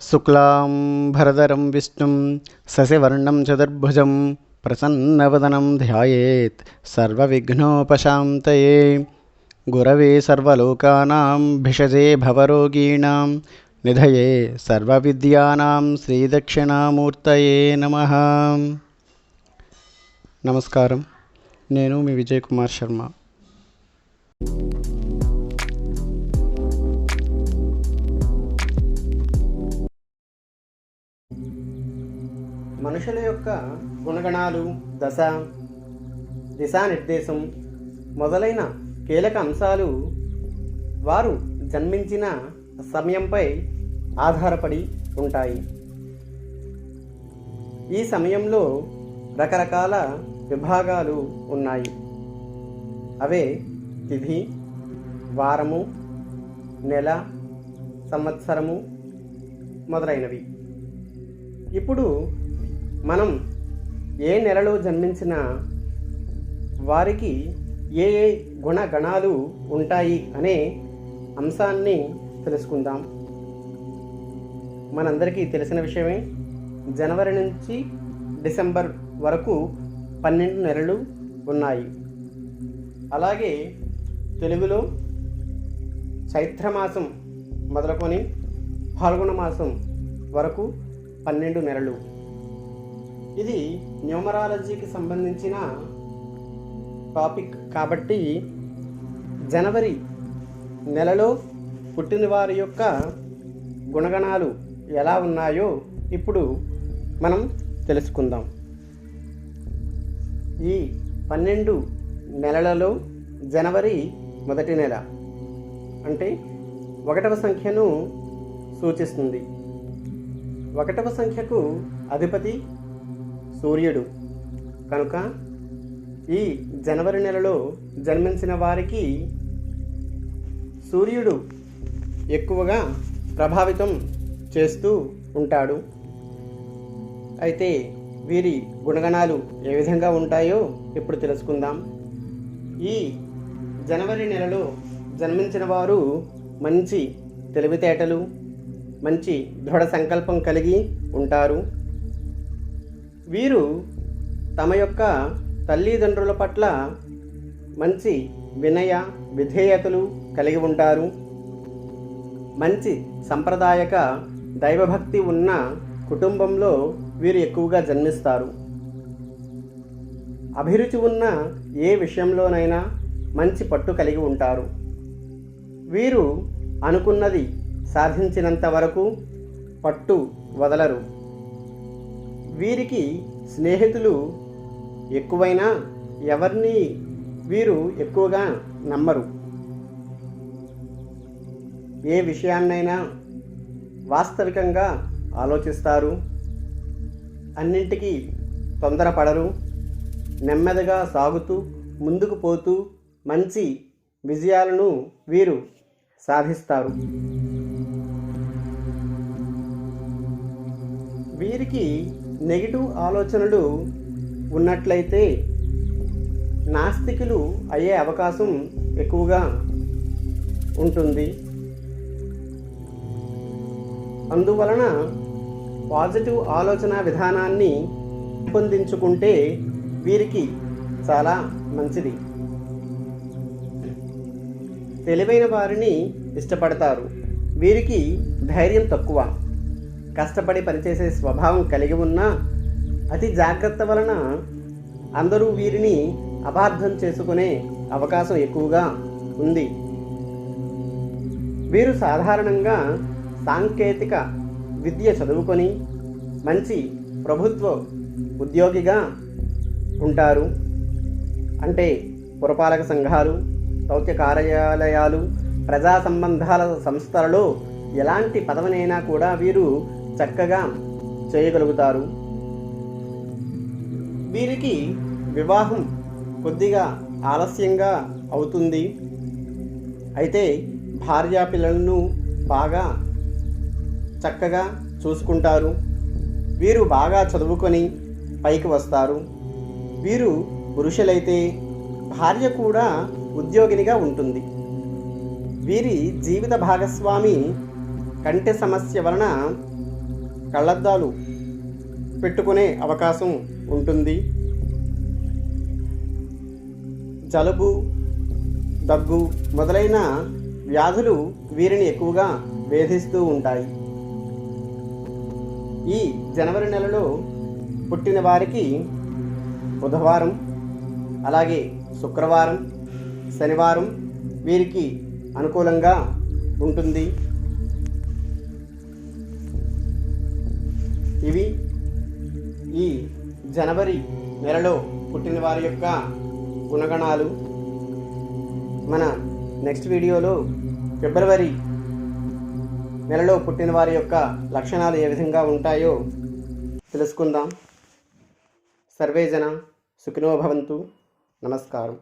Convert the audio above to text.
శుక్లాం భరదరం విష్ణుం శశివర్ణం చతుర్భుజం ప్రసన్నవదనం ధ్యాయేత్ సర్వవిఘ్నోపశాంతయే గురవే సర్వలోకానాం భిషజే భవరోగీణాం నిధయే సర్వవిద్యానాం శ్రీదక్షిణామూర్తయే నమ నమస్కారం నేను మీ విజయ్ కుమార్ శర్మ మనుషుల యొక్క గుణగణాలు దశ దిశానిర్దేశం మొదలైన కీలక అంశాలు వారు జన్మించిన సమయంపై ఆధారపడి ఉంటాయి. ఈ సమయంలో రకరకాల విభాగాలు ఉన్నాయి. అవే తిథి వారము నెల సంవత్సరము మొదలైనవి. ఇప్పుడు మనం ఏ నెలలో జన్మించిన వారికి ఏ ఏ గుణగణాలు ఉంటాయి అనే అంశాన్ని తెలుసుకుందాం. మనందరికీ తెలిసిన విషయమే జనవరి నుంచి డిసెంబర్ వరకు పన్నెండు నెలలు ఉన్నాయి. అలాగే తెలుగులో చైత్రమాసం మొదలుకొని ఫాల్గుణ మాసం వరకు పన్నెండు నెలలు ఇది న్యూమరాలజీకి సంబంధించిన టాపిక్ కాబట్టి జనవరి నెలలో పుట్టిన వారి యొక్క గుణగణాలు ఎలా ఉన్నాయో ఇప్పుడు మనం తెలుసుకుందాం. ఈ పన్నెండు నెలలలో జనవరి మొదటి నెల అంటే ఒకటవ సంఖ్యను సూచిస్తుంది. ఒకటవ సంఖ్యకు అధిపతి సూర్యుడు. కనుక ఈ జనవరి నెలలో జన్మించిన వారికి సూర్యుడు ఎక్కువగా ప్రభావితం చేస్తూ ఉంటాడు. అయితే వీరి గుణగణాలు ఏ విధంగా ఉంటాయో ఇప్పుడు తెలుసుకుందాం. ఈ జనవరి నెలలో జన్మించిన వారు మంచి తెలివితేటలు మంచి దృఢ సంకల్పం కలిగి ఉంటారు. వీరు తమ యొక్క తల్లిదండ్రుల పట్ల మంచి వినయ విధేయతలు కలిగి ఉంటారు. మంచి సంప్రదాయక దైవభక్తి ఉన్న కుటుంబంలో వీరు ఎక్కువగా జన్మిస్తారు. అభిరుచి ఉన్న ఏ విషయంలోనైనా మంచి పట్టు కలిగి ఉంటారు. వీరు అనుకున్నది సాధించినంత వరకు పట్టు వదలరు. వీరికి స్నేహితులు ఎక్కువైనా ఎవరిని వీరు ఎక్కువగా నమ్మరు. ఏ విషయాన్నైనా వాస్తవికంగా ఆలోచిస్తారు. అన్నింటికీ తొందరపడరు. నెమ్మదిగా సాగుతూ ముందుకు పోతూ మంచి విజయాలను వీరు సాధిస్తారు. వీరికి నెగిటివ్ ఆలోచనలు ఉన్నట్లయితే నాస్తికులు అయ్యే అవకాశం ఎక్కువగా ఉంటుంది. అందువలన పాజిటివ్ ఆలోచన విధానాన్ని పొందించుకుంటే వీరికి చాలా మంచిది. తెలివైన వారిని ఇష్టపడతారు. వీరికి ధైర్యం తక్కువ. కష్టపడి పనిచేసే స్వభావం కలిగి ఉన్నా అతి జాగ్రత్త వలన అందరూ వీరిని అపార్థం చేసుకునే అవకాశం ఎక్కువగా ఉంది. వీరు సాధారణంగా సాంకేతిక విద్య చదువుకొని మంచి ప్రభుత్వ ఉద్యోగిగా ఉంటారు. అంటే పురపాలక సంఘాలు సౌఖ్య కార్యాలయాలు ప్రజా సంబంధాల సంస్థలలో ఎలాంటి పదవినైనా కూడా వీరు చక్కగా చేయగలుగుతారు. వీరికి వివాహం కొద్దిగా ఆలస్యంగా అవుతుంది. అయితే భార్యా పిల్లలను బాగా చక్కగా చూసుకుంటారు. వీరు బాగా చదువుకొని పైకి వస్తారు. వీరు పురుషులైతే భార్య కూడా ఉద్యోగినిగా ఉంటుంది. వీరి జీవిత భాగస్వామి కంటి సమస్య వలన కళ్ళద్దాలు పెట్టుకునే అవకాశం ఉంటుంది. జలుబు దగ్గు మొదలైన వ్యాధులు వీరిని ఎక్కువగా వేధిస్తూ ఉంటాయి. ఈ జనవరి నెలలో పుట్టిన వారికి బుధవారం అలాగే శుక్రవారం శనివారం వీరికి అనుకూలంగా ఉంటుంది. ఈ జనవరి నెలలో పుట్టిన వారి యొక్క గుణగణాలు మన నెక్స్ట్ వీడియోలో ఫిబ్రవరి నెలలో పుట్టిన వారి యొక్క లక్షణాలు ఏ విధంగా ఉంటాయో తెలుసుకుందాం. సర్వేజన సుఖినో భవంతు. నమస్కారం.